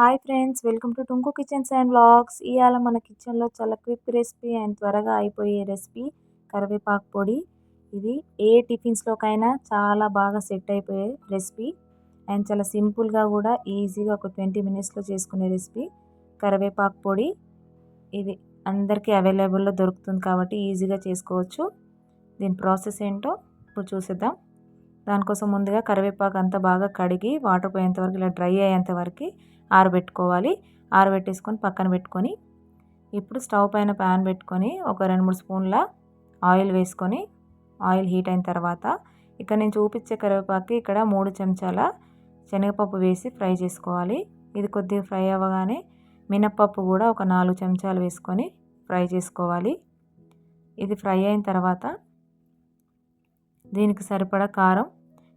Hi friends welcome to Tunku kitchens and blogs ఇవాళ మన కిచెన్లో చాలా క్విక్ రెసిపీ అండ్ త్వరగా అయిపోయే రెసిపీ కరివేపాకు పొడి. ఇది ఏ టిఫిన్స్లోకైనా చాలా బాగా సెట్ అయిపోయే రెసిపీ అండ్ చాలా సింపుల్గా కూడా ఈజీగా ఒక ట్వంటీ మినిట్స్లో చేసుకునే రెసిపీ కరివేపాకు పొడి. ఇది అందరికీ అవైలబుల్లో దొరుకుతుంది కాబట్టి ఈజీగా చేసుకోవచ్చు. దీని ప్రాసెస్ ఏంటో ఇప్పుడు చూసేద్దాం. దానికోసం ముందుగా కరివేపాకు అంతా బాగా కడిగి వాటర్ పోయేంత వరకు ఇలా డ్రై అయ్యేంత వరకు ఆరబెట్టుకోవాలి. ఆరబెట్టేసుకొని పక్కన పెట్టుకొని ఇప్పుడు స్టవ్ పైన ప్యాన్ పెట్టుకొని ఒక రెండు మూడు స్పూన్ల ఆయిల్ వేసుకొని ఆయిల్ హీట్ అయిన తర్వాత ఇక్కడ నేను చూపించే కరివేపాకు ఇక్కడ మూడు చెంచాల శనగపప్పు వేసి ఫ్రై చేసుకోవాలి. ఇది కొద్దిగా ఫ్రై అవ్వగానే మినప్పప్పు కూడా ఒక నాలుగు చెంచాలు వేసుకొని ఫ్రై చేసుకోవాలి. ఇది ఫ్రై అయిన తర్వాత దీనికి సరిపడా కారం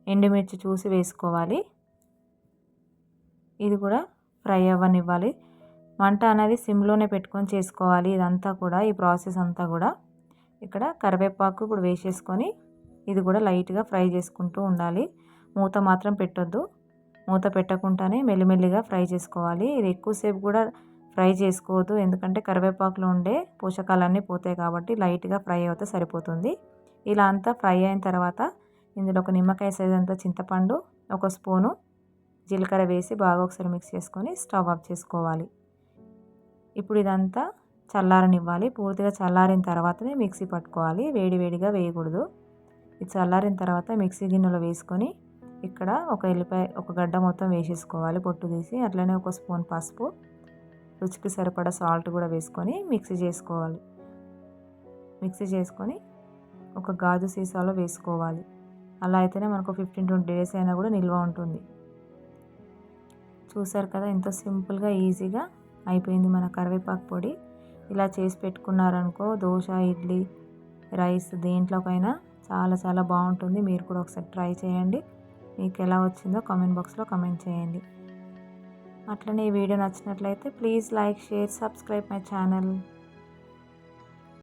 ఎండుమిర్చి చూసి వేసుకోవాలి. ఇది కూడా ఫ్రై అవ్వనివ్వాలి. వంట అనేది సిమ్లోనే పెట్టుకొని చేసుకోవాలి. ఇదంతా కూడా ఈ ప్రాసెస్ అంతా కూడా. ఇక్కడ కరివేపాకు ఇప్పుడు వేసేసుకొని ఇది కూడా లైట్గా ఫ్రై చేసుకుంటూ ఉండాలి. మూత మాత్రం పెట్టొద్దు. మూత పెట్టకుండానే మెల్లిమెల్లిగా ఫ్రై చేసుకోవాలి. ఇది ఎక్కువసేపు కూడా ఫ్రై చేసుకోవద్దు. ఎందుకంటే కరివేపాకులో ఉండే పోషకాలన్నీ పోతాయి కాబట్టి లైట్గా ఫ్రై అవుతే సరిపోతుంది. ఇలా అంతా ఫ్రై అయిన తర్వాత ఇందులో ఒక నిమ్మకాయ సైజ్ అంతా చింతపండు ఒక స్పూను జీలకర్ర వేసి బాగా ఒకసారి మిక్స్ చేసుకొని స్టవ్ ఆఫ్ చేసుకోవాలి. ఇప్పుడు ఇదంతా చల్లారనివ్వాలి. పూర్తిగా చల్లారిన తర్వాతనే మిక్సీ పట్టుకోవాలి. వేడి వేడిగా వేయకూడదు. ఇది చల్లారిన తర్వాత మిక్సీ గిన్నెలో వేసుకొని ఇక్కడ ఒక ఎల్లిపాయ ఒక గడ్డ మొత్తం వేసేసుకోవాలి. పొట్టు తీసి అట్లనే ఒక స్పూన్ పసుపు రుచికి సరిపడా సాల్ట్ కూడా వేసుకొని మిక్సీ చేసుకోవాలి. మిక్సీ చేసుకొని ఒక గాజు సీసాలో వేసుకోవాలి. అలా అయితేనే మనకు ఫిఫ్టీన్ ట్వంటీ డేస్ అయినా కూడా నిల్వ ఉంటుంది. చూసారు కదా ఎంతో సింపుల్గా ఈజీగా అయిపోయింది మన కరివేపాకు పొడి. ఇలా చేసి పెట్టుకున్నారనుకో దోశ ఇడ్లీ రైస్ దేంట్లోకైనా చాలా చాలా బాగుంటుంది. మీరు కూడా ఒకసారి ట్రై చేయండి. మీకు ఎలా వచ్చిందో కామెంట్ బాక్స్లో కామెంట్ చేయండి. అట్లనే ఈ వీడియో నచ్చినట్లయితే please like share subscribe my channel.